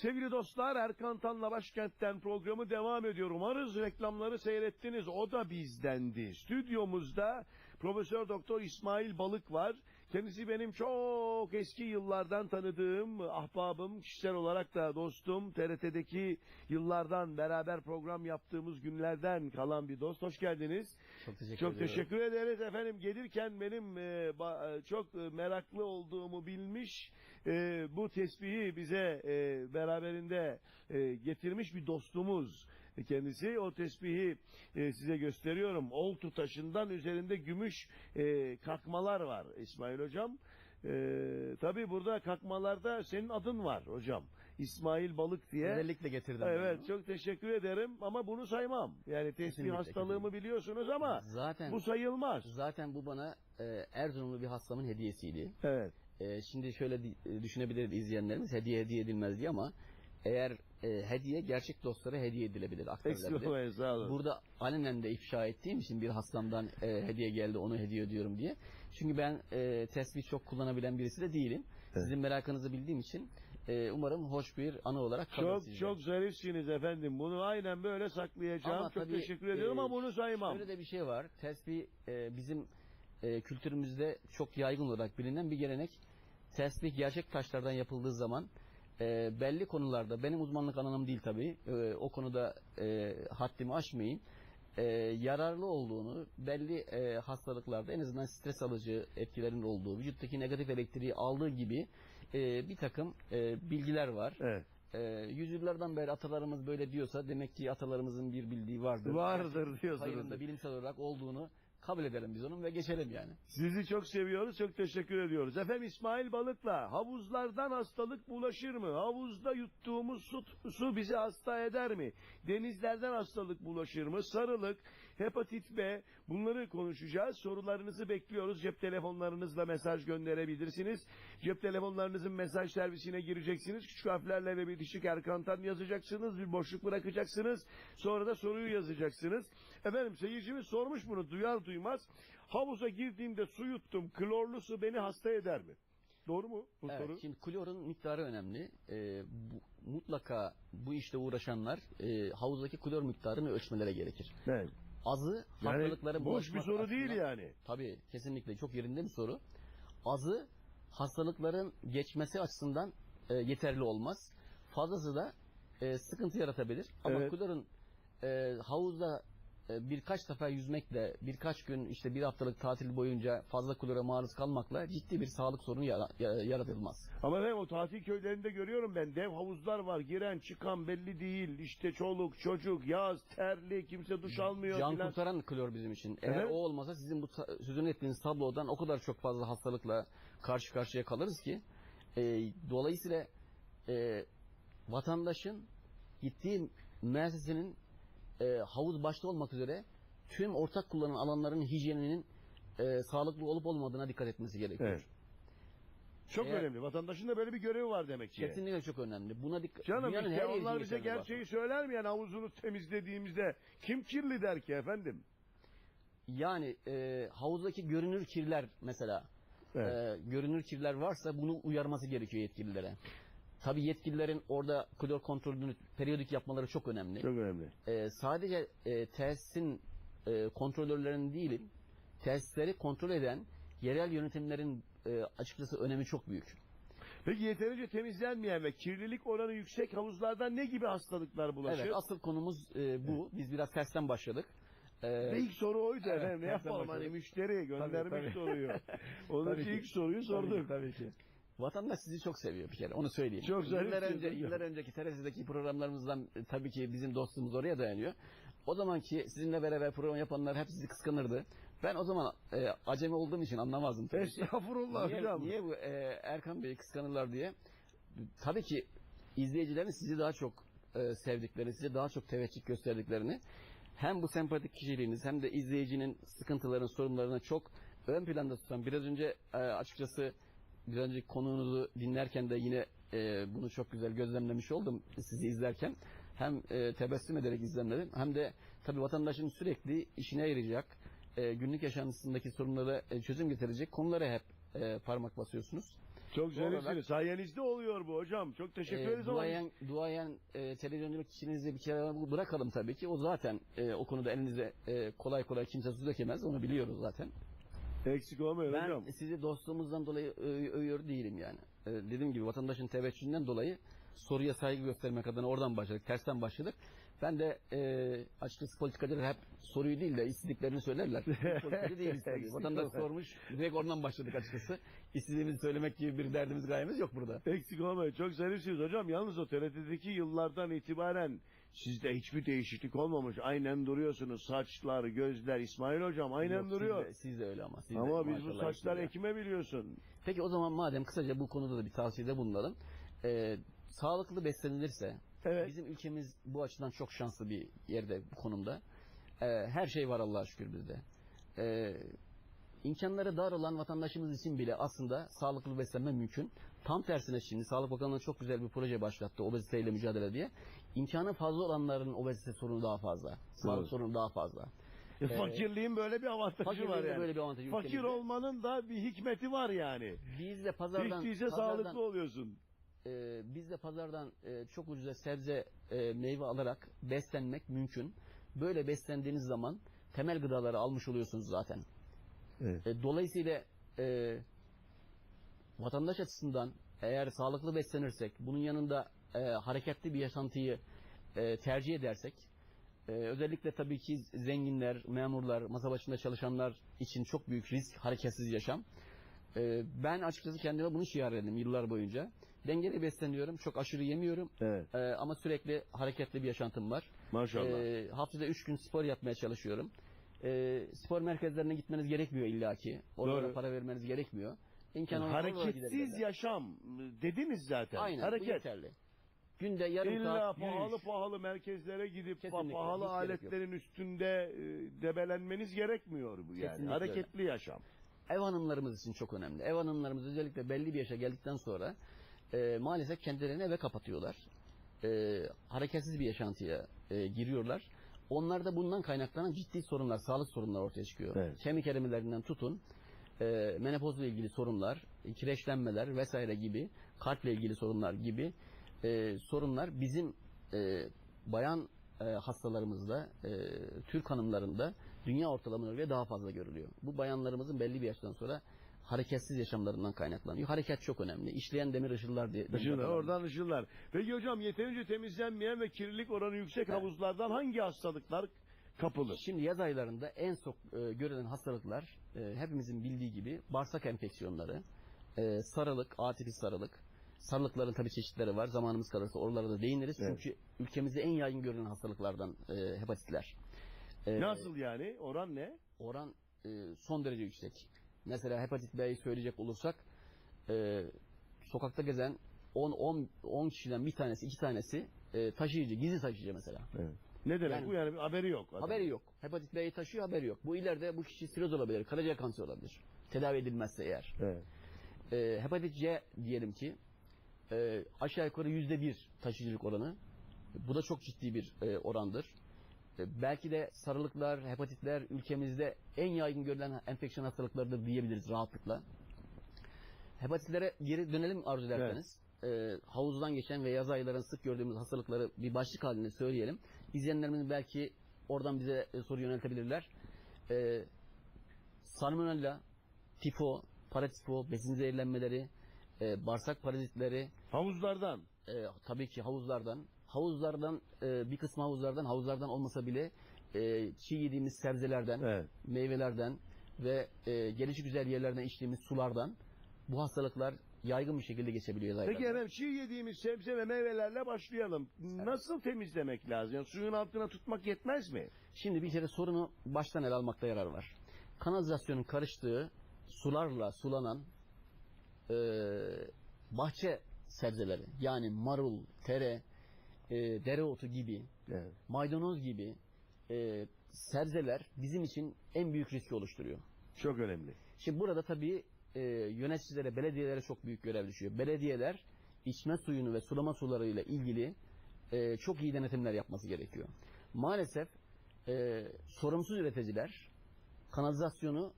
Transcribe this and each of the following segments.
Sevgili dostlar Erkan Tan'la Başkent'ten programı devam ediyor. Umarız reklamları seyrettiniz. O da bizdendi. Stüdyomuzda Profesör Doktor İsmail Balık var. Kendisi benim çok eski yıllardan tanıdığım ahbabım, kişisel olarak da dostum. TRT'deki yıllardan beraber program yaptığımız günlerden kalan bir dost. Hoş geldiniz. Çok teşekkür Çok ediyorum. teşekkür ederiz efendim. Gelirken benim e, e, çok e, meraklı olduğumu bilmiş, e, bu tesbihi bize e, beraberinde e, getirmiş bir dostumuz kendisi. O tesbihi e, size gösteriyorum. Oltu taşından üzerinde gümüş e, kakmalar var İsmail hocam. E, tabii burada kakmalarda senin adın var hocam. İsmail Balık diye. Özellikle getirdim. Evet bunu. çok teşekkür ederim ama bunu saymam. Yani tesbih Kesinlikle, hastalığımı biliyorsunuz ama Zaten bu sayılmaz. zaten bu bana e, Erzurumlu bir hastamın hediyesiydi. Evet. E, şimdi şöyle e, düşünebilir izleyenlerimiz hediye hediye edilmez diye ama eğer e, hediye gerçek dostlara hediye edilebilir, Eksik sağ olun. Burada alenen de ifşa ettiğim için bir hastamdan e, hediye geldi onu hediye ediyorum diye. Çünkü ben e, tesbih çok kullanabilen birisi de değilim. Sizin merakınızı bildiğim için e, umarım hoş bir anı olarak kalır Çok sizde. çok zarifsiniz efendim. Bunu aynen böyle saklayacağım. Ama çok tabii, teşekkür ediyorum e, ama bunu saymam. Şöyle de bir şey var. Tesbih e, bizim e, kültürümüzde çok yaygın olarak bilinen bir gelenek. Tesbih gerçek taşlardan yapıldığı zaman e, belli konularda benim uzmanlık alanım değil tabii. e, o konuda e, haddimi aşmayayım. e, yararlı olduğunu belli e, hastalıklarda en azından stres alıcı etkilerin olduğu, vücuttaki negatif elektriği aldığı gibi e, bir takım e, bilgiler var. Evet. E, yüzyıllardan beri atalarımız böyle diyorsa demek ki atalarımızın bir bildiği vardır. Vardır diyorsunuz. Hayırında bilimsel olarak olduğunu kabul edelim biz onun ve geçelim yani. Sizi çok seviyoruz, çok teşekkür ediyoruz. Efendim İsmail Balık'la havuzlardan hastalık bulaşır mı? Havuzda yuttuğumuz su, su bizi hasta eder mi? Denizlerden hastalık bulaşır mı? Sarılık, hepatit B bunları konuşacağız. Sorularınızı bekliyoruz. Cep telefonlarınızla mesaj gönderebilirsiniz. Cep telefonlarınızın mesaj servisine gireceksiniz. Küçük harflerle ve bitişik Erkan'tan yazacaksınız. Bir boşluk bırakacaksınız. Sonra da soruyu yazacaksınız. Efendim seyircimiz sormuş bunu duyar duymaz. Havuza girdiğimde su yuttum. Klorlu su beni hasta eder mi? Doğru mu bu Evet, soru? şimdi klorun miktarı önemli. Ee, bu, mutlaka bu işte uğraşanlar e, havuzdaki klor miktarını ölçmelere gerekir. Evet. Azı Yani hastalıkların boş bir bulaşması soru değil açısından- yani. Tabii kesinlikle çok yerinde bir soru. Azı hastalıkların geçmesi açısından e, yeterli olmaz. Fazlası da e, sıkıntı yaratabilir. Ama Evet. klorun e, havuzda birkaç defa yüzmekle, birkaç gün işte bir haftalık tatil boyunca fazla klora maruz kalmakla ciddi bir sağlık sorunu yara- ya- yaratılmaz. Ama efendim o tatil köylerinde görüyorum ben dev havuzlar var. Giren çıkan belli değil. İşte çoluk çocuk yaz terli kimse duş almıyor. Can filan. kurtaran klor bizim için. Eğer Evet. o olmasa sizin bu sözünü ettiğiniz tablodan o kadar çok fazla hastalıkla karşı karşıya kalırız ki e, dolayısıyla e, vatandaşın gittiği müessesenin e, havuz başta olmak üzere tüm ortak kullanım alanların hijyeninin e, sağlıklı olup olmadığına dikkat etmesi gerekiyor. Evet. Çok Eğer- önemli. Vatandaşın da böyle bir görevi var demek ki. Kesinlikle çok önemli. Buna dikkat Canım işte her onlar bize gerçeği söyler mi yani havuzunu temizlediğimizde kim kirli der ki efendim? Yani e, havuzdaki görünür kirler mesela Evet. e, görünür kirler varsa bunu uyarması gerekiyor yetkililere. Tabii yetkililerin orada klor kontrolünü periyodik yapmaları çok önemli. Çok önemli. E, sadece e, tesisin e, kontrolörlerinin değil, tesisleri kontrol eden yerel yönetimlerin e, açıkçası önemi çok büyük. Peki yeterince temizlenmeyen ve kirlilik oranı yüksek havuzlardan ne gibi hastalıklar bulaşır? Evet, asıl konumuz e, bu. Biz biraz tersten başladık. E, Ve ilk soru oydu Evet, efendim. Ne yapalım hani başladık. müşteri göndermiş tabii. soruyu. Onun Tabii için ilk soruyu sorduk. Tabii ki. Vatandaş sizi çok seviyor bir kere onu söyleyeyim. Çok yıllar önce, yıllar önceki TRT'deki programlarımızdan e, tabii ki bizim dostluğumuz oraya dayanıyor. O zamanki sizinle beraber program yapanlar hep sizi kıskanırdı. Ben o zaman e, acemi olduğum için anlamazdım. Estağfurullah niye, hocam. niye bu e, Erkan Bey'i kıskanırlar diye. Tabii ki izleyicilerin sizi daha çok e, sevdikleri, size daha çok teveccüh gösterdiklerini hem bu sempatik kişiliğiniz hem de izleyicinin sıkıntılarını, sorunlarını çok ön planda tutan biraz önce e, açıkçası biraz önce konuğunuzu dinlerken de yine e, bunu çok güzel gözlemlemiş oldum sizi izlerken. Hem e, tebessüm ederek izlemledim hem de tabii vatandaşın sürekli işine yarayacak, e, günlük yaşantısındaki sorunlara e, çözüm getirecek konulara hep e, parmak basıyorsunuz. Çok zarifsiniz. Sayenizde oluyor bu hocam. Çok teşekkür E, ederiz. ama- duayen, duayen e, televizyonculuk kişinizi bir kere bırakalım tabii ki. O zaten e, o konuda elinize e, kolay kolay kimse su dökemez. Onu biliyoruz zaten. Eksik olmayın Ben hocam. sizi dostluğumuzdan dolayı ö- övüyor değilim yani. E, dediğim gibi vatandaşın teveccühünden dolayı soruya saygı göstermek adına oradan başladık. Tersten başladık. Ben de e, açıkçası politikacılar hep soruyu değil de istediklerini söylerler. Biz Politikacı değiliz tabii. Eksik Vatandaş olmayın. sormuş. Direkt oradan başladık açıkçası. İstediğimizi söylemek gibi bir derdimiz gayemiz yok burada. Eksik olmayın. Çok zarifsiniz hocam. Yalnız o TRT'deki yıllardan itibaren sizde hiçbir değişiklik olmamış. Aynen duruyorsunuz. Saçlar, gözler. İsmail hocam aynen Yok, siz duruyor. de- Siz de, öyle ama. Siz de Ama biz bu saçlar siz de. ekime biliyorsun. Peki o zaman madem kısaca bu konuda da bir tavsiyede bulunalım. E, sağlıklı beslenilirse Evet. Bizim ülkemiz bu açıdan çok şanslı bir yerde bu konumda. Ee, her şey var Allah'a şükür bizde. Ee, imkanları dar olan vatandaşımız için bile aslında sağlıklı beslenme mümkün. Tam tersine şimdi Sağlık Bakanlığı çok güzel bir proje başlattı obeziteyle mücadele diye. İmkanı fazla olanların obezite sorunu daha fazla. Sağlık sorunu daha fazla. E, Fakirliğin böyle bir avantajı var yani. böyle bir avantajı Fakir ülkemizde. olmanın da bir hikmeti var yani. Biz de pazardan, Hiç sağlıklı oluyorsun. e, biz de pazardan e, çok ucuza sebze e, meyve alarak beslenmek mümkün. Böyle beslendiğiniz zaman temel gıdaları almış oluyorsunuz zaten. Evet. E, dolayısıyla e, vatandaş açısından eğer sağlıklı beslenirsek, bunun yanında e, hareketli bir yaşantıyı e, tercih edersek, e, özellikle tabii ki zenginler, memurlar, masa başında çalışanlar için çok büyük risk hareketsiz yaşam. E, ben açıkçası kendime bunu şiar ettim yıllar boyunca. Dengeli besleniyorum, çok aşırı yemiyorum Evet. e, ama sürekli hareketli bir yaşantım var. Maşallah. E, haftada üç gün spor yapmaya çalışıyorum. E, spor merkezlerine gitmeniz gerekmiyor illaki. Doğru. para vermeniz gerekmiyor. İmkan olan oralara Hareketsiz yaşam dediniz zaten. Aynen bu Hareket. yeterli. Günde yarım İlla saat pahalı yürüyüş. pahalı merkezlere gidip Kesinlikle, pahalı hiç gerek yok. aletlerin üstünde e, debelenmeniz gerekmiyor bu yani. Kesinlikle Hareketli yaşam. Ev hanımlarımız için çok önemli. Ev hanımlarımız özellikle belli bir yaşa geldikten sonra e, maalesef kendilerini eve kapatıyorlar. E, hareketsiz bir yaşantıya e, giriyorlar. Onlarda bundan kaynaklanan ciddi sorunlar, sağlık sorunları ortaya çıkıyor. Evet. Kemik erimelerinden tutun, e, menopozla ilgili sorunlar, kireçlenmeler vesaire gibi, kalple ilgili sorunlar gibi e, sorunlar bizim e, bayan e, hastalarımızda, e, Türk hanımlarında dünya ortalamalarına göre daha fazla görülüyor. Bu bayanlarımızın belli bir yaştan sonra hareketsiz yaşamlarından kaynaklanıyor. Hareket çok önemli. İşleyen demir ışıllar diye. Işınlar, oradan ışınlar. Peki hocam yeterince temizlenmeyen ve kirlilik oranı yüksek Evet. havuzlardan hangi hastalıklar kapılır? Şimdi yaz aylarında en çok e, görülen hastalıklar e, hepimizin bildiği gibi bağırsak enfeksiyonları, e, sarılık, atipi sarılık. Sarılıkların tabii çeşitleri var. Zamanımız kalırsa oralara da değiniriz. Evet. Çünkü ülkemizde en yaygın görülen hastalıklardan e, hepatitler. E, Nasıl yani? Oran ne? oran e, son derece yüksek. Mesela hepatit B'yi söyleyecek olursak e, sokakta gezen 10 10 10 kişiden bir tanesi, iki tanesi e, taşıyıcı, gizli taşıyıcı mesela. Ne demek Yani- bu yani haberi yok. adamın. Haberi yok. Hepatit B'yi taşıyor, haberi yok. Bu ileride bu kişi siroz olabilir, karaciğer kanseri olabilir. Tedavi edilmezse eğer. Evet. E, hepatit C diyelim ki e, aşağı yukarı yüzde bir taşıyıcılık oranı. Bu da çok ciddi bir e, orandır. E, belki de sarılıklar, hepatitler ülkemizde en yaygın görülen enfeksiyon hastalıklarıdır diyebiliriz rahatlıkla. Hepatitlere geri dönelim arzu ederseniz. E, havuzdan geçen ve yaz aylarında sık gördüğümüz hastalıkları bir başlık halinde söyleyelim. İzleyenlerimiz belki oradan bize e, soru yöneltebilirler. E, salmonella, tifo, paratifo, besin zehirlenmeleri, e, bağırsak parazitleri, Havuzlardan. e, tabii ki havuzlardan, havuzlardan e, bir kısmı havuzlardan, havuzlardan olmasa bile e, çiğ yediğimiz sebzelerden, Evet. meyvelerden ve e, gelişi güzel yerlerden içtiğimiz sulardan bu hastalıklar yaygın bir şekilde geçebiliyor. Peki hayvanlarda. efendim çiğ yediğimiz sebze ve meyvelerle başlayalım. Nasıl temizlemek lazım? Yani suyun altına tutmak yetmez mi? Şimdi bir kere sorunu baştan ele almakta yarar var. Kanalizasyonun karıştığı sularla sulanan e, bahçe sebzeleri yani marul, tere, e, dereotu gibi, Evet. maydanoz gibi e, sebzeler bizim için en büyük riski oluşturuyor. Çok önemli. Şimdi burada tabii e, yöneticilere, belediyelere çok büyük görev düşüyor. Belediyeler içme suyunu ve sulama sularıyla ilgili e, çok iyi denetimler yapması gerekiyor. Maalesef e, sorumsuz üreticiler kanalizasyonu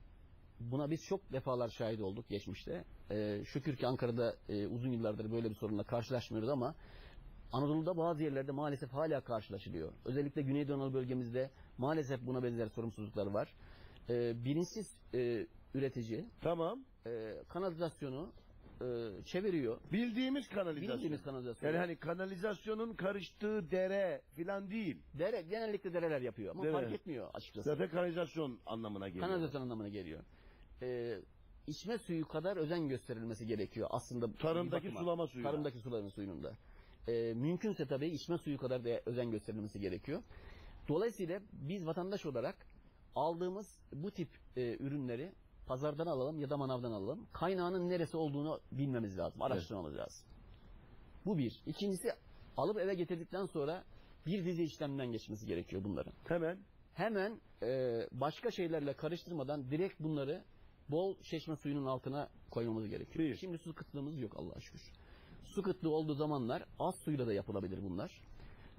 buna biz çok defalar şahit olduk geçmişte. E, şükür ki Ankara'da e, uzun yıllardır böyle bir sorunla karşılaşmıyoruz ama Anadolu'da bazı yerlerde maalesef hala karşılaşılıyor. Özellikle Güneydoğu Anadolu bölgemizde maalesef buna benzer sorumsuzluklar var. E, bilinçsiz e, üretici Tamam. e, kanalizasyonu e, çeviriyor. Bildiğimiz kanalizasyon. Bildiğimiz kanalizasyon. Yani hani kanalizasyonun karıştığı dere filan değil. Dere, genellikle dereler yapıyor ama Dere. fark etmiyor açıkçası. Zaten kanalizasyon anlamına geliyor. Kanalizasyon anlamına geliyor. Ee, içme suyu kadar özen gösterilmesi gerekiyor aslında. Tarımdaki bakıma. sulama suyu. Tarımdaki sulama suyunun da. Ee, mümkünse tabii içme suyu kadar da özen gösterilmesi gerekiyor. Dolayısıyla biz vatandaş olarak aldığımız bu tip e, ürünleri pazardan alalım ya da manavdan alalım. Kaynağının neresi olduğunu bilmemiz lazım, araştırmamız lazım. Bu bir. İkincisi alıp eve getirdikten sonra bir dizi işlemden geçmesi gerekiyor bunların Hemen. hemen e, başka şeylerle karıştırmadan direkt bunları bol çeşme suyunun altına koymamız gerekiyor. Bir. Şimdi su kıtlığımız yok Allah'a şükür. Su kıtlığı olduğu zamanlar az suyla da yapılabilir bunlar.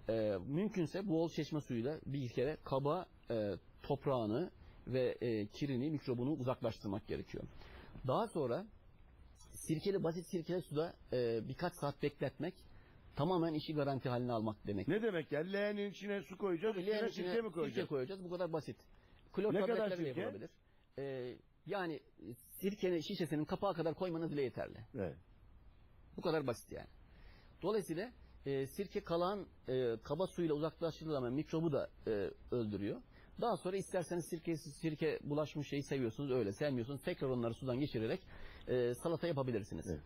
E, mümkünse bol çeşme suyuyla bir kere kaba e, toprağını ve e, kirini, mikrobunu uzaklaştırmak gerekiyor. Daha sonra sirkeli, basit sirkeli suda e, birkaç saat bekletmek tamamen işi garanti haline almak demek. Ne demek ya? Leğenin içine su koyacağız. Tabii leğenin sirke içine mi koyacağız? Sirke koyacağız. Bu kadar basit. Klor Ne kadar sirke? yapılabilir. Ee, yani sirkenin şişesinin kapağı kadar koymanız bile yeterli. Evet. Bu kadar basit yani. Dolayısıyla e, sirke kalan e, kaba suyla uzaklaştırdığı zaman mikrobu da e, öldürüyor. Daha sonra isterseniz sirke, sirke bulaşmış şeyi seviyorsunuz öyle sevmiyorsunuz. Tekrar onları sudan geçirerek e, salata yapabilirsiniz. Evet.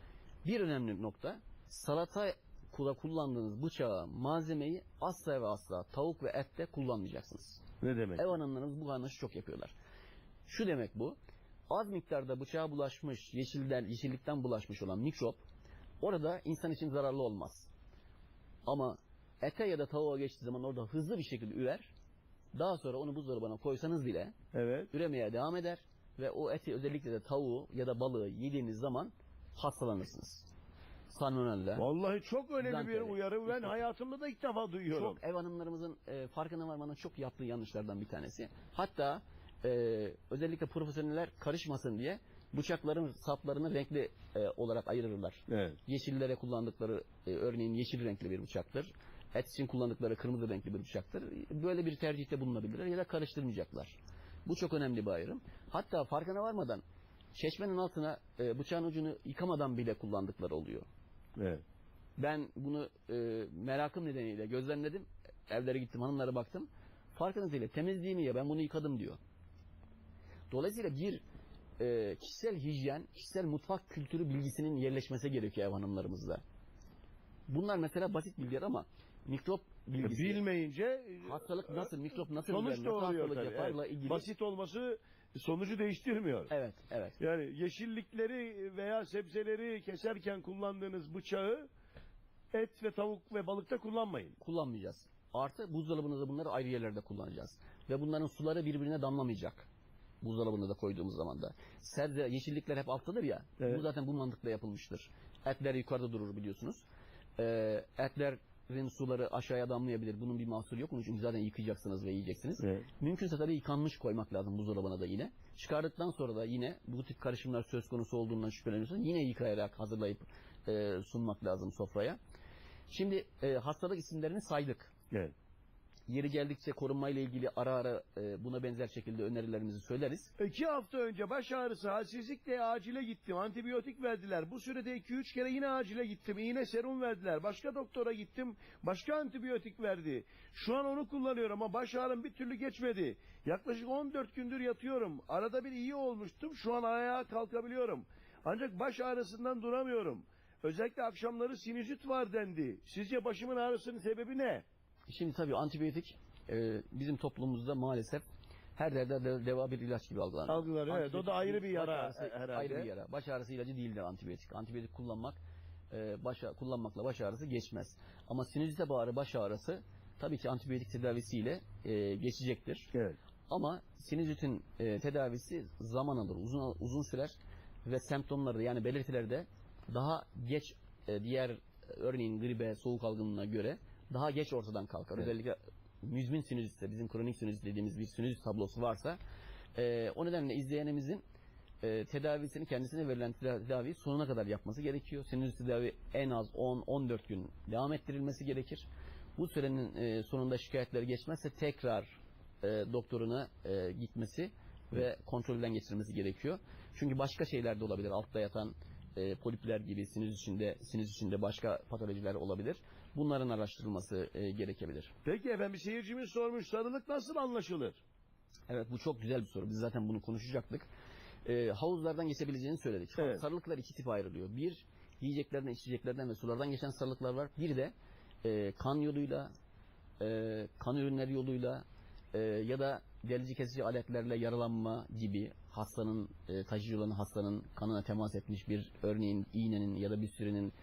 Bir önemli nokta salata kula kullandığınız bıçağı, malzemeyi asla ve asla tavuk ve ette kullanmayacaksınız. Ne demek? Ev hanımlarımız bu yanlışı çok yapıyorlar. Şu demek bu. Az miktarda bıçağa bulaşmış, yeşilden, yeşillikten bulaşmış olan mikrop orada insan için zararlı olmaz. Ama ete ya da tavuğa geçtiği zaman orada hızlı bir şekilde ürer. Daha sonra onu buzdolabına koysanız bile Evet. üremeye devam eder ve o eti özellikle de tavuğu ya da balığı yediğiniz zaman hastalanırsınız. Salmonella. Vallahi çok önemli bir uyarı. Ben hayatımda da ilk defa duyuyorum. Çok ev hanımlarımızın e, farkına varmanın çok yaptığı yanlışlardan bir tanesi. Hatta e, özellikle profesyoneller karışmasın diye bıçakların saplarını renkli e, olarak ayırırlar. Evet. Yeşillere kullandıkları e, örneğin yeşil renkli bir bıçaktır. Et için kullandıkları kırmızı renkli bir bıçaktır. Böyle bir tercihte bulunabilirler ya da karıştırmayacaklar. Bu çok önemli bir ayrım. Hatta farkına varmadan çeşmenin altına e, bıçağın ucunu yıkamadan bile kullandıkları oluyor. Evet. Ben bunu e, merakım nedeniyle gözlemledim. Evlere gittim, hanımlara baktım. Farkınızıyla temizliğimi ya ben bunu yıkadım diyor. Dolayısıyla bir e, kişisel hijyen, kişisel mutfak kültürü bilgisinin yerleşmesi gerekiyor ev hanımlarımızda. Bunlar mesela basit bilgiler ama mikrop bilgisi, Bilmeyince e, hastalık nasıl, mikrop nasıl sonuç da oluyor tabii. Evet. ilgili. Basit olması sonucu değiştirmiyor. Evet, evet. Yani yeşillikleri veya sebzeleri keserken kullandığınız bıçağı et ve tavuk ve balıkta kullanmayın. kullanmayacağız. Artı buzdolabında bunları ayrı yerlerde kullanacağız. Ve bunların suları birbirine damlamayacak. Buzdolabına da koyduğumuz zaman da. Sebze, yeşillikler hep alttadır ya. Evet. Bu zaten bu mantıkla yapılmıştır. Etler yukarıda durur biliyorsunuz. Ee, etlerin suları aşağıya damlayabilir. Bunun bir mahsuru yok. Onun için zaten yıkayacaksınız ve yiyeceksiniz. Evet. Mümkünse tabii yıkanmış koymak lazım buzdolabına da yine. Çıkardıktan sonra da yine bu tip karışımlar söz konusu olduğundan şüpheleniyorsanız yine yıkayarak hazırlayıp e, sunmak lazım sofraya. Şimdi e, hastalık isimlerini saydık. Evet. Yeri geldikçe korunmayla ilgili ara ara e, buna benzer şekilde önerilerimizi söyleriz. İki hafta önce baş ağrısı, halsizlikle acile gittim. Antibiyotik verdiler. Bu sürede iki üç kere yine acile gittim. İğne serum verdiler. Başka doktora gittim. Başka antibiyotik verdi. Şu an onu kullanıyorum ama baş ağrım bir türlü geçmedi. Yaklaşık 14 gündür yatıyorum. Arada bir iyi olmuştum. Şu an ayağa kalkabiliyorum. Ancak baş ağrısından duramıyorum. Özellikle akşamları sinüzit var dendi. Sizce başımın ağrısının sebebi ne? Şimdi tabii antibiyotik e, bizim toplumumuzda maalesef her yerde de, deva bir ilaç gibi algılanıyor. Algılar, evet. O da ayrı bir yara ağrısı herhalde. Ayrı bir yara. Baş ağrısı ilacı değildir antibiyotik. Antibiyotik kullanmak e, baş, kullanmakla baş ağrısı geçmez. Ama sinüzite bağrı baş ağrısı tabii ki antibiyotik tedavisiyle e, geçecektir. Evet. Ama sinüzitin e, tedavisi zaman alır, uzun uzun sürer ve semptomları yani belirtileri de daha geç e, diğer e, örneğin gribe, soğuk algınlığına göre daha geç ortadan kalkar. Evet. Özellikle müzmin sinüzitse, bizim kronik sinüzit dediğimiz bir sinüzit tablosu varsa e, o nedenle izleyenimizin e, tedavisini kendisine verilen tedavi sonuna kadar yapması gerekiyor. Sinüzit tedavi en az 10-14 gün devam ettirilmesi gerekir. Bu sürenin e, sonunda şikayetleri geçmezse tekrar e, doktoruna e, gitmesi ve kontrolden geçirmesi gerekiyor. Çünkü başka şeyler de olabilir. Altta yatan e, polipler gibi sinüs içinde sinüs içinde başka patolojiler olabilir. Bunların araştırılması e, gerekebilir. Peki efendim bir seyircimiz sormuş sarılık nasıl anlaşılır? Evet bu çok güzel bir soru. Biz zaten bunu konuşacaktık. Ee, havuzlardan geçebileceğini söyledik. Evet. Sarılıklar iki tip ayrılıyor. Bir yiyeceklerden, içeceklerden ve sulardan geçen sarılıklar var. Bir de e, kan yoluyla, e, kan ürünleri yoluyla e, ya da delici kesici aletlerle yaralanma gibi hastanın e, taşıyıcı olan hastanın kanına temas etmiş bir örneğin iğnenin ya da bir sürenin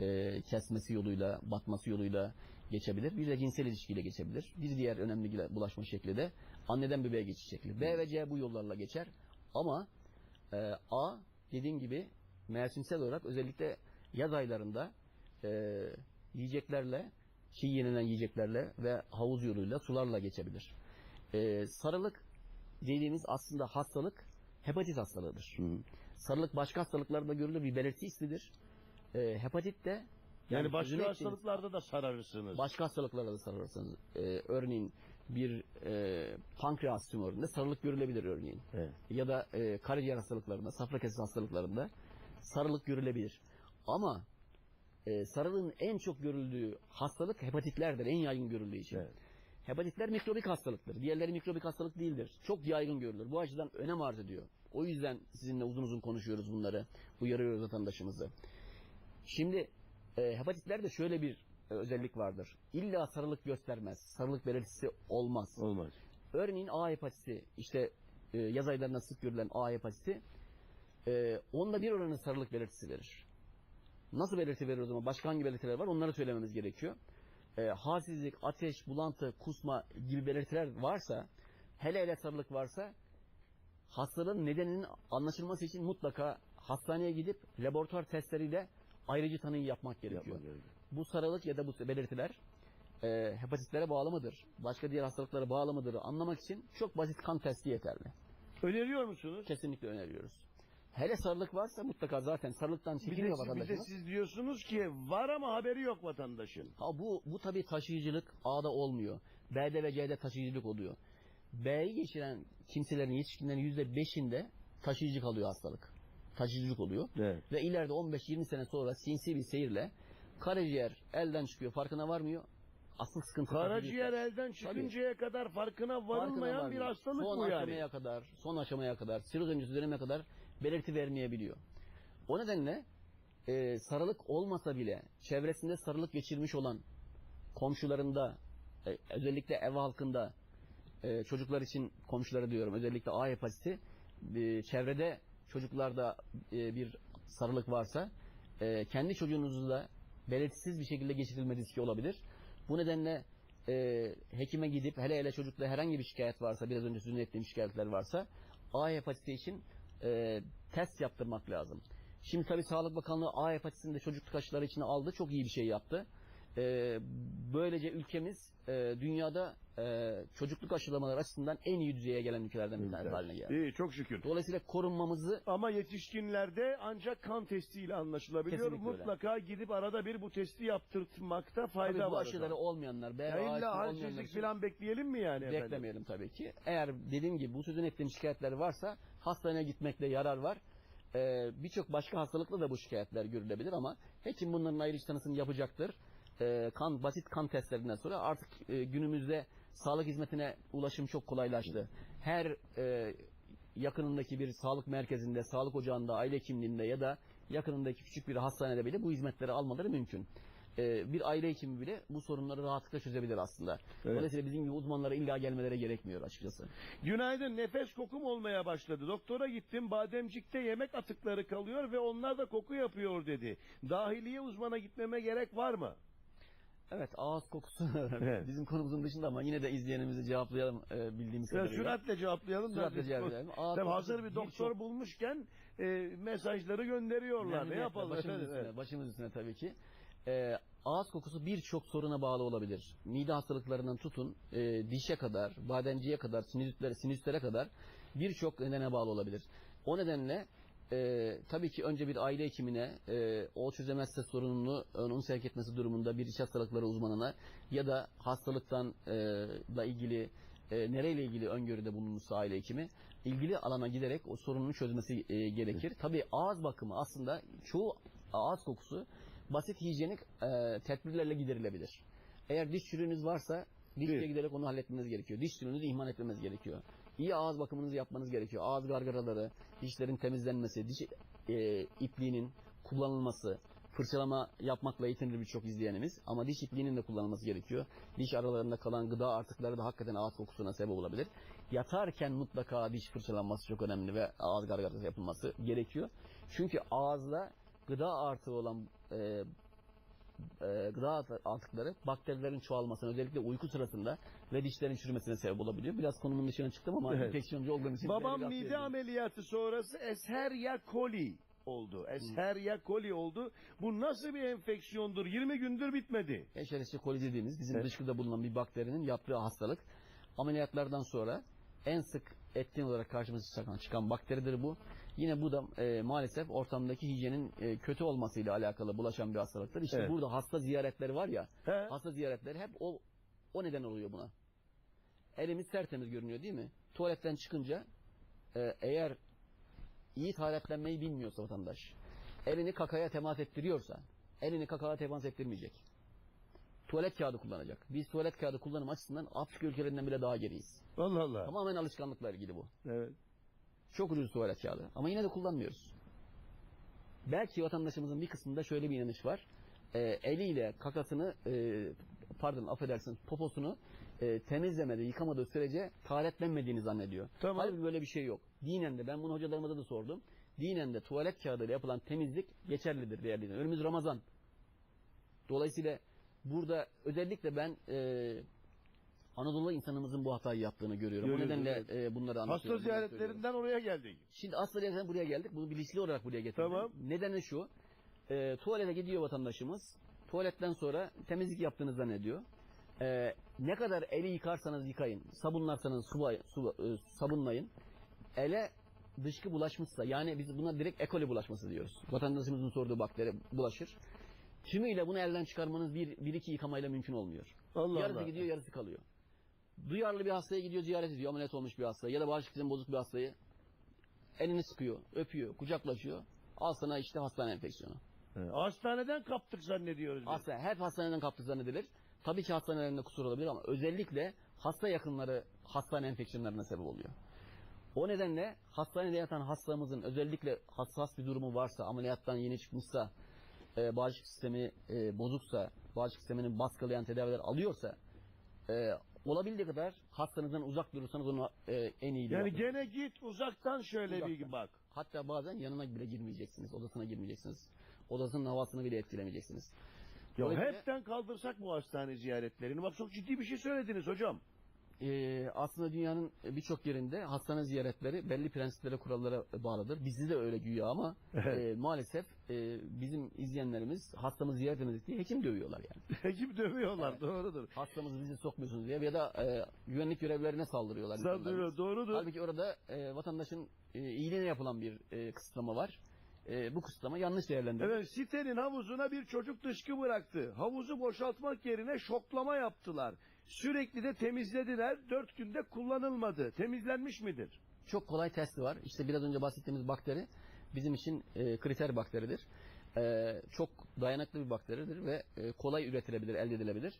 e, kesmesi yoluyla, batması yoluyla geçebilir. Bir de cinsel ilişkiyle geçebilir. Bir diğer önemli bulaşma şekli de anneden bebeğe geçiş şekli. B ve C bu yollarla geçer. Ama e, A dediğim gibi mevsimsel olarak özellikle yaz aylarında e, yiyeceklerle, çiğ yenilen yiyeceklerle ve havuz yoluyla sularla geçebilir. E, sarılık dediğimiz aslında hastalık hepatit hastalığıdır. Sarılık başka hastalıklarda görülür bir belirti ismidir. E, hepatit de Yani, sözünü başka hastalıklarda da sararırsınız. Başka hastalıklarla da sarılırsınız. Ee, örneğin bir e, pankreas tümöründe sarılık görülebilir örneğin. Evet. Ya da e, karaciğer hastalıklarında, safra kesesi hastalıklarında sarılık görülebilir. Ama e, sarılığın en çok görüldüğü hastalık hepatitlerdir. En yaygın görüldüğü için. Evet. Hepatitler mikrobik hastalıktır. Diğerleri mikrobik hastalık değildir. Çok yaygın görülür. Bu açıdan önem arz ediyor. O yüzden sizinle uzun uzun konuşuyoruz bunları. Uyarıyoruz vatandaşımızı. Şimdi e, hepatitlerde şöyle bir e, özellik vardır. İlla sarılık göstermez. Sarılık belirtisi olmaz. Olmaz. Örneğin A hepatiti, işte e, yaz aylarında sık görülen A hepatiti, e, onda bir oranı sarılık belirtisi verir. Nasıl belirti verir o zaman? Başka hangi belirtiler var? Onları söylememiz gerekiyor. E, halsizlik, ateş, bulantı, kusma gibi belirtiler varsa, hele hele sarılık varsa, hastalığın nedeninin anlaşılması için mutlaka hastaneye gidip laboratuvar testleriyle ayrıcı tanıyı yapmak gerekiyor. Yapmak gerekiyor. Bu sarılık ya da bu belirtiler e, hepatitlere bağlı mıdır? Başka diğer hastalıklara bağlı mıdır? Anlamak için çok basit kan testi yeterli. Öneriyor musunuz? Kesinlikle öneriyoruz. Hele sarılık varsa mutlaka zaten sarılıktan Bir de, çekiniyor bir de vatandaşımız. siz diyorsunuz ki var ama haberi yok vatandaşın. Ha, bu, bu tabii taşıyıcılık A'da olmuyor. B'de ve C'de taşıyıcılık oluyor. B'yi geçiren kimselerin yetişkinlerin yüzde beşinde taşıyıcı kalıyor hastalık. Taşıyıcılık oluyor. Evet. Ve ileride 15-20 sene sonra sinsi bir seyirle karaciğer elden çıkıyor farkına varmıyor. Asıl sıkıntı Karaciğer taşıyıcılıkta. elden çıkıncaya kadar farkına Farkına varılmayan bir varmıyor. hastalık son bu yani. aşamaya kadar, son aşamaya kadar, siroz öncesi döneme kadar belirti vermeyebiliyor. O nedenle e, sarılık olmasa bile çevresinde sarılık geçirmiş olan komşularında e, özellikle ev halkında e, çocuklar için komşuları diyorum özellikle A hepatiti e, çevrede çocuklarda e, bir sarılık varsa e, kendi çocuğunuzda belirtisiz bir şekilde geçirilme riski olabilir. Bu nedenle e, hekime gidip hele hele çocukta herhangi bir şikayet varsa biraz önce sözünü ettiğim şikayetler varsa A hepatiti için e, test yaptırmak lazım. Şimdi tabii Sağlık Bakanlığı A hepatitini de çocukluk aşıları içine aldı. Çok iyi bir şey yaptı. E, böylece ülkemiz e, dünyada e, çocukluk aşılamaları açısından en iyi düzeye gelen ülkelerden bir tanesi haline geldi. İyi çok şükür. Dolayısıyla korunmamızı Ama yetişkinlerde ancak kan testiyle anlaşılabiliyor. Kesinlikle öyle. Mutlaka gidip arada bir bu testi yaptırtmakta fayda tabii bu var. aşıları olmayanlar, Ya ve A illa aşısı olmayanlar halsizlik için falan bekleyelim mi yani efendim? beklemeyelim tabii ki. Eğer dediğim gibi bu sözün ettiğim şikayetler varsa hastaneye gitmekte yarar var. Ee, Birçok başka hastalıkla da bu şikayetler görülebilir ama hekim bunların tanısını yapacaktır. Ee, kan basit kan testlerinden sonra artık e, günümüzde sağlık hizmetine ulaşım çok kolaylaştı. Her e, yakınındaki bir sağlık merkezinde, sağlık ocağında, aile hekimliğinde ya da yakınındaki küçük bir hastanede bile bu hizmetleri almaları mümkün. Ee, bir aile hekimi bile bu sorunları rahatlıkla çözebilir aslında. Evet. Dolayısıyla bizim gibi uzmanlara illa gelmeleri gerekmiyor açıkçası. Günaydın. Nefes kokum olmaya başladı. Doktora gittim. Bademcikte yemek atıkları kalıyor ve onlar da koku yapıyor dedi. Dahiliye uzmana gitmeme gerek var mı? Evet ağız kokusu Evet. bizim konumuzun dışında ama yine de izleyenimizi cevaplayalım e, bildiğimiz Ya kadarıyla. süratle cevaplayalım. da Süratle biz- cevaplayalım. Ağız Tabii kokusu hazır bir birçok- doktor bulmuşken e, mesajları gönderiyorlar. Ne Memnuniyetle, yapalım? Başımız efendim? üstüne, Evet. başımız üstüne tabii ki. Ee, ağız kokusu birçok soruna bağlı olabilir. Mide hastalıklarından tutun, e, dişe kadar, bademciye kadar, sinüzitlere, sinüslere kadar birçok nedene bağlı olabilir. O nedenle e, tabii ki önce bir aile hekimine e, o çözemezse sorununu onun sevk etmesi durumunda bir iç hastalıkları uzmanına ya da hastalıktan e, da ilgili e, nereyle ilgili öngörüde bulunmuşsa aile hekimi ilgili alana giderek o sorununu çözmesi e, gerekir. Tabii ağız bakımı aslında çoğu ağız kokusu basit hijyenik e, tedbirlerle giderilebilir. Eğer diş çürüğünüz varsa dişçiye Evet. giderek onu halletmeniz gerekiyor. Diş çürüğünüzü ihmal etmemeniz gerekiyor. İyi ağız bakımınızı yapmanız gerekiyor. Ağız gargaraları, dişlerin temizlenmesi, diş e, ipliğinin kullanılması, fırçalama yapmakla yetinir birçok izleyenimiz ama diş ipliğinin de kullanılması gerekiyor. Diş aralarında kalan gıda artıkları da hakikaten ağız kokusuna sebep olabilir. Yatarken mutlaka diş fırçalanması çok önemli ve ağız gargarası yapılması gerekiyor. Çünkü ağızda gıda artığı olan e, e, gıda artıkları bakterilerin çoğalmasına özellikle uyku sırasında ve dişlerin çürümesine sebep olabiliyor. Biraz konumun dışına çıktım ama Evet. enfeksiyoncu olduğum için. Babam mide söyleyeyim. ameliyatı sonrası Escherichia coli oldu. Escherichia coli oldu. Bu nasıl bir enfeksiyondur? 20 gündür bitmedi. Escherichia coli dediğimiz bizim Evet. dışkıda bulunan bir bakterinin yaptığı hastalık. Ameliyatlardan sonra en sık etkin olarak karşımıza çıkan, çıkan bakteridir bu. Yine bu da e, maalesef ortamdaki hijyenin e, kötü olmasıyla alakalı bulaşan bir hastalıktır. İşte Evet. burada hasta ziyaretleri var ya, He? hasta ziyaretleri hep o o neden oluyor buna. Elimiz tertemiz görünüyor değil mi? Tuvaletten çıkınca e, eğer iyi taharetlenmeyi bilmiyorsa vatandaş, elini kakaya temas ettiriyorsa, elini kakaya temas ettirmeyecek. Tuvalet kağıdı kullanacak. Biz tuvalet kağıdı kullanım açısından Afrika ülkelerinden bile daha geriyiz. Allah Allah. Tamamen alışkanlıkla ilgili bu. Evet. Çok ucuz tuvalet kağıdı ama yine de kullanmıyoruz. Belki vatandaşımızın bir kısmında şöyle bir inanış var. Ee, eliyle kakasını, e, pardon affedersin poposunu e, temizlemede, yıkamadığı sürece taharetlenmediğini zannediyor. Tamam. Halbuki böyle bir şey yok. Dinen de ben bunu hocalarımıza da sordum. Dinen de tuvalet kağıdıyla yapılan temizlik geçerlidir değerli. Önümüz Ramazan. Dolayısıyla burada özellikle ben e, Anadolu insanımızın bu hatayı yaptığını görüyorum. Görüyoruz, o nedenle evet. e, bunları Hasta anlatıyorum. söylüyorum. ziyaretlerinden oraya geldik. Şimdi aslında buraya geldik. Bunu bilinçli olarak buraya getirdim. Tamam. Nedeni şu. E, tuvalete gidiyor vatandaşımız. Tuvaletten sonra temizlik yaptığını zannediyor. E, ne kadar eli yıkarsanız yıkayın. Sabunlarsanız su, su, e, sabunlayın. Ele dışkı bulaşmışsa yani biz buna direkt ekoli bulaşması diyoruz. Vatandaşımızın sorduğu bakteri bulaşır. Tümüyle bunu elden çıkarmanız bir, bir iki yıkamayla mümkün olmuyor. Allah yarısı Allah. gidiyor yarısı kalıyor. Duyarlı bir hastaya gidiyor ziyaret ediyor ameliyat olmuş bir hastayı ya da bağışıklık sistemi bozuk bir hastayı elini sıkıyor, öpüyor, kucaklaşıyor. Al sana işte hastane enfeksiyonu. Hastaneden kaptık zannediyoruz. biz. Hasta, hep hastaneden kaptı zannedilir. Tabii ki hastanelerinde kusur olabilir ama özellikle hasta yakınları hastane enfeksiyonlarına sebep oluyor. O nedenle hastanede yatan hastamızın özellikle hassas bir durumu varsa, ameliyattan yeni çıkmışsa, e, bağışıklık sistemi e, bozuksa, bağışıklık sistemini baskılayan tedaviler alıyorsa, e, olabildiği kadar hastanızdan uzak durursanız onu e, en iyi Yani gene git uzaktan şöyle bir Uzaktan. bak. Hatta bazen yanına bile girmeyeceksiniz, odasına girmeyeceksiniz. Odasının havasını bile etkilemeyeceksiniz. Ya Dolayısıyla- hepten kaldırsak bu hastane ziyaretlerini. Bak çok ciddi bir şey söylediniz hocam. Ee, aslında dünyanın birçok yerinde hastane ziyaretleri belli prensiplere, kurallara bağlıdır. Bizde de öyle güya ama e, maalesef e, bizim izleyenlerimiz hastamızı ziyaret edemedik diye hekim dövüyorlar yani. Hekim dövüyorlar Evet. doğrudur. Hastamızı bizi sokmuyorsunuz diye ya da e, güvenlik görevlilerine saldırıyorlar. Saldırıyor doğrudur. Halbuki orada e, vatandaşın e, iyiliğine yapılan bir e, kısıtlama var. E, bu kısıtlama yanlış değerlendirilmiş. Evet sitenin havuzuna bir çocuk dışkı bıraktı. Havuzu boşaltmak yerine şoklama yaptılar. Sürekli de temizlediler. Dört günde kullanılmadı. Temizlenmiş midir? Çok kolay testi var. İşte biraz önce bahsettiğimiz bakteri bizim için e, kriter bakteridir. E, çok dayanıklı bir bakteridir ve e, kolay üretilebilir, elde edilebilir.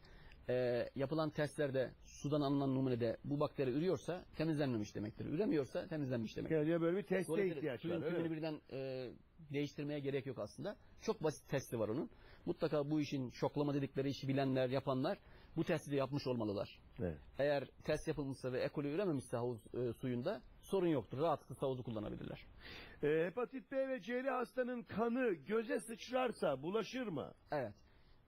E, yapılan testlerde sudan alınan numunede bu bakteri ürüyorsa temizlenmemiş demektir. Üremiyorsa temizlenmiş demektir. Yani böyle bir teste Dolayısıyla ihtiyaç suyun var. öyle tümünü mi? birden e, değiştirmeye gerek yok aslında. Çok basit testi var onun. Mutlaka bu işin şoklama dedikleri işi bilenler, yapanlar bu testi yapmış olmalılar. Evet. Eğer test yapılmışsa ve ekoli ürememişse havuz e, suyunda sorun yoktur. Rahatlıkla havuzu kullanabilirler. Ee, hepatit B ve C'li hastanın kanı göze sıçrarsa bulaşır mı? Evet.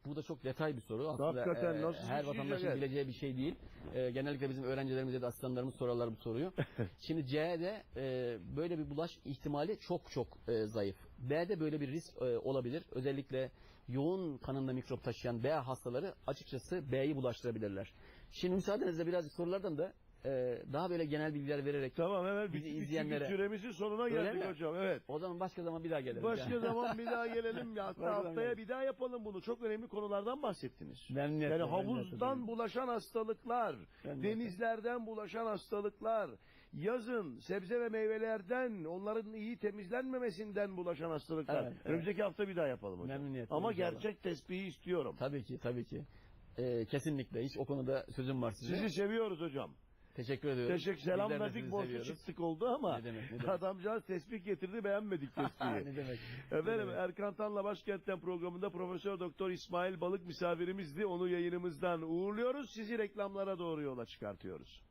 Bu da çok detay bir soru. Aslında Hakikaten e, nasıl her sıçrayacak vatandaşın yani? bileceği bir şey değil. E, genellikle bizim öğrencilerimiz ya da asistanlarımız sorarlar bu soruyu. Şimdi C'de e, böyle bir bulaş ihtimali çok çok e, zayıf. B'de böyle bir risk e, olabilir. Özellikle yoğun kanında mikrop taşıyan B hastaları açıkçası B'yi bulaştırabilirler. Şimdi müsaadenizle birazcık sorulardan da e, daha böyle genel bilgiler vererek Tamam hemen Bizi bitti. İzleyenlere- süremizin sonuna Öyle geldik mi? hocam. Evet. o zaman başka zaman bir daha geliriz. Başka yani. zaman bir daha gelelim ya. Hatta haftaya gelelim. bir daha yapalım bunu. Çok önemli konulardan bahsettiniz. Memnuniyetle, Yani memnuniyetle havuzdan tabii. bulaşan hastalıklar, Memnuniyetle. denizlerden bulaşan hastalıklar, yazın sebze ve meyvelerden, onların iyi temizlenmemesinden bulaşan hastalıklar. Evet, evet. Önümüzdeki hafta bir daha yapalım hocam. Memnuniyetle Ama inşallah. gerçek tespihi istiyorum. Tabii ki tabii ki. E, kesinlikle hiç o konuda sözüm var size. Sizi seviyoruz hocam. Teşekkür ediyorum. Teşekkür selam sizi borçlu çıktık oldu ama Ne demek, ne demek. adamcağız tespih getirdi beğenmedik tespihi. ne demek? Efendim demek? Erkan Tan'la Başkent'ten programında Profesör Doktor İsmail Balık misafirimizdi. Onu yayınımızdan uğurluyoruz. Sizi reklamlara doğru yola çıkartıyoruz.